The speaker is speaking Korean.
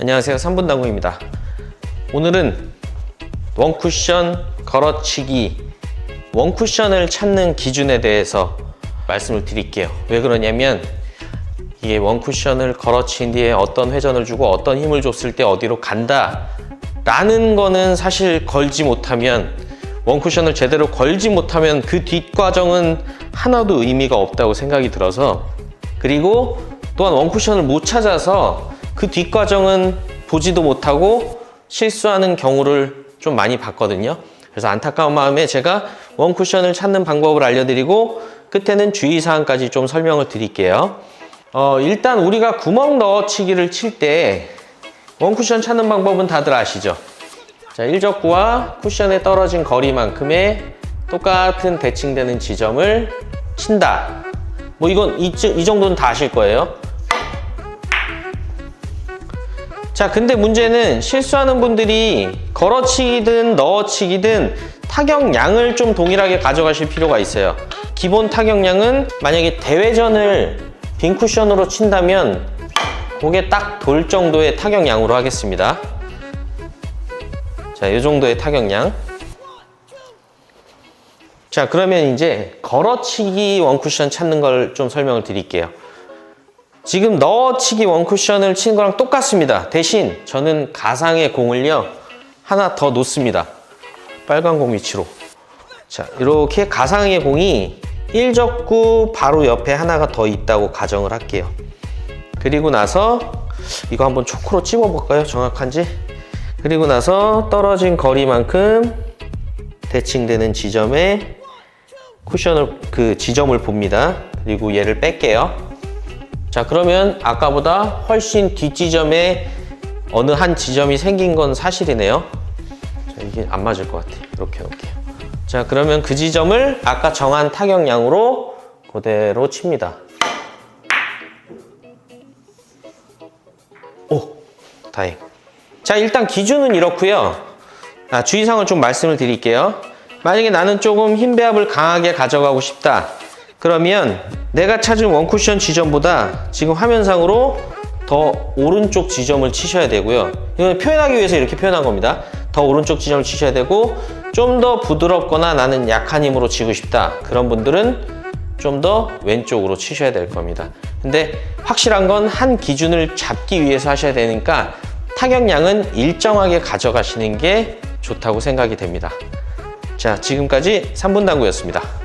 안녕하세요. 3분 당구입니다. 오늘은 원쿠션 걸어치기 원쿠션을 찾는 기준에 대해서 말씀을 드릴게요. 왜 그러냐면 이게 원쿠션을 걸어친 뒤에 어떤 회전을 주고 어떤 힘을 줬을 때 어디로 간다 라는 거는 사실 걸지 못하면 원쿠션을 제대로 걸지 못하면 그 뒷과정은 하나도 의미가 없다고 생각이 들어서 그리고 또한 원쿠션을 못 찾아서 그 뒷과정은 보지도 못하고 실수하는 경우를 좀 많이 봤거든요. 그래서 안타까운 마음에 제가 원쿠션을 찾는 방법을 알려드리고 끝에는 주의사항까지 좀 설명을 드릴게요. 어, 일단 우리가 구멍 넣어치기를 칠 때 원쿠션 찾는 방법은 다들 아시죠? 자, 일적구와 쿠션에 떨어진 거리만큼의 똑같은 대칭되는 지점을 친다. 뭐 이건 이, 이 정도는 다 아실 거예요. 자, 근데 문제는 실수하는 분들이 걸어치기든 넣어치기든 타격량을 좀 동일하게 가져가실 필요가 있어요. 기본 타격량은 만약에 대회전을 빈 쿠션으로 친다면 그게 딱돌 정도의 타격량으로 하겠습니다. 자, 이 정도의 타격량. 자, 그러면 이제 걸어치기 원쿠션 찾는 걸 좀 설명을 드릴게요. 지금 넣어치기 원쿠션을 치는 거랑 똑같습니다. 대신 저는 가상의 공을요, 하나 더 놓습니다. 빨간 공 위치로. 자, 이렇게 가상의 공이 1적구 바로 옆에 하나가 더 있다고 가정을 할게요. 그리고 나서 이거 한번 초코로 찝어볼까요? 정확한지? 그리고 나서 떨어진 거리만큼 대칭되는 지점에 쿠션을 그 지점을 봅니다. 그리고 얘를 뺄게요. 자 그러면 아까보다 훨씬 뒷지점에 어느 한 지점이 생긴 건 사실이네요. 자, 이게 안 맞을 것 같아. 이렇게 해놓을게요. 자 그러면 그 지점을 아까 정한 타격량으로 그대로 칩니다. 오 다행. 자 일단 기준은 이렇고요. 아, 주의사항을 좀 말씀을 드릴게요. 만약에 나는 조금 힘 배합을 강하게 가져가고 싶다. 그러면 내가 찾은 원쿠션 지점보다 지금 화면상으로 더 오른쪽 지점을 치셔야 되고요. 이건 표현하기 위해서 이렇게 표현한 겁니다. 더 오른쪽 지점을 치셔야 되고 좀 더 부드럽거나 나는 약한 힘으로 치고 싶다. 그런 분들은 좀 더 왼쪽으로 치셔야 될 겁니다. 근데 확실한 건 한 기준을 잡기 위해서 하셔야 되니까 타격량은 일정하게 가져가시는 게 좋다고 생각이 됩니다. 자, 지금까지 3분 당구였습니다.